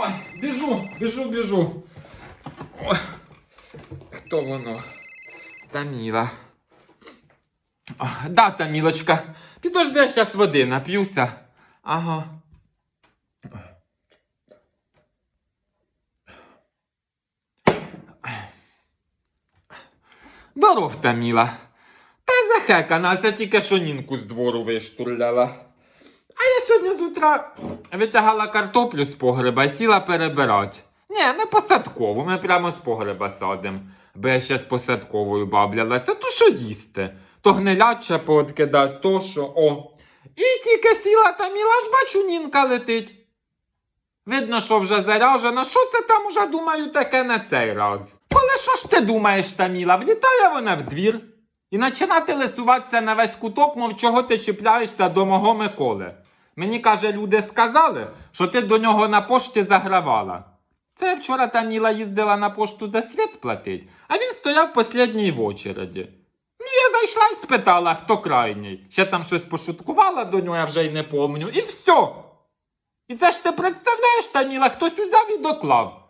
Ой, біжу, біжу, біжу. Ой. Хто воно? Таміла. О, да, Тамілочка. Підожди, я зараз води нап'юся. Ага. Здоров, Таміла. Та захекана, це тільки що нінку з двору виштурляла. Сьогодні з утра витягала картоплю з погреба сіла перебирати. Ні, не посадкову, ми прямо з погреба садимо. Бо я ще з посадковою баблялася, то що їсти? То гниляче пооткидать, то що, о. І тільки сіла Таміла, аж бачу, нінка летить. Видно, що вже заряжена. Що це там уже думаю таке на цей раз? Коли що ж ти думаєш, Таміла? Влітає вона в двір і починати лисуватися на весь куток, мов чого ти чіпляєшся до мого Миколи. Мені каже, люди сказали, що ти до нього на пошті загравала. Це вчора Таміла їздила на пошту за світ платить, а він стояв послідній в очереді. Ну, я зайшла і спитала, хто крайній. Ще там щось пошуткувала до нього, я вже й не помню. І все. І це ж ти представляєш, Таміла, хтось узяв і доклав.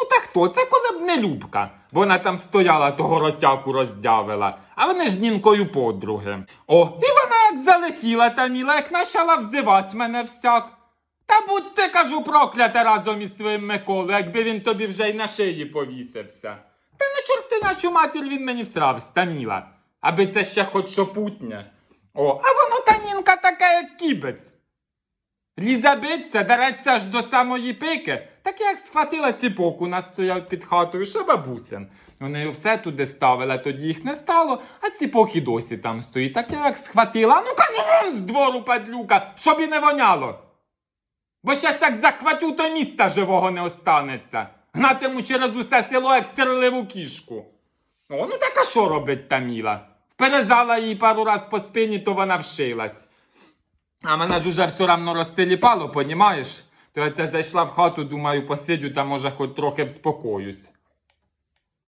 Ну та хто? Це коли б не Любка. Вона там стояла, того ротяку роздявила, а вони ж нінкою подруги. О, і вона як залетіла, Таміла, як почала взивати мене всяк. Та будь ти, кажу, проклята разом із своїм Миколою, якби він тобі вже й на шиї повісився. Та на чортиначу матір він мені всрав, Таміла. Аби це ще хоч що путнє. О, а воно та нінка така, як кібець. Ліза биться, дереться аж до самої пики, так як схватила ціпок, у нас стояв під хатою ще бабусин. Вони все туди ставили, тоді їх не стало, а ціпок і досі там стоїть. Так як схватила, ну кажу, вон з двору падлюка, щоб і не воняло. Бо щас як захватю, то міста живого не останеться. Гнатиму через усе село, як сирливу кішку. О, ну так а що робить Таміла? Вперезала її пару раз по спині, то вона вшилась. А мене ж уже все равно розтиліпало, понімаєш? То я це зайшла в хату, думаю, посидю та може хоч трохи вспокоюсь.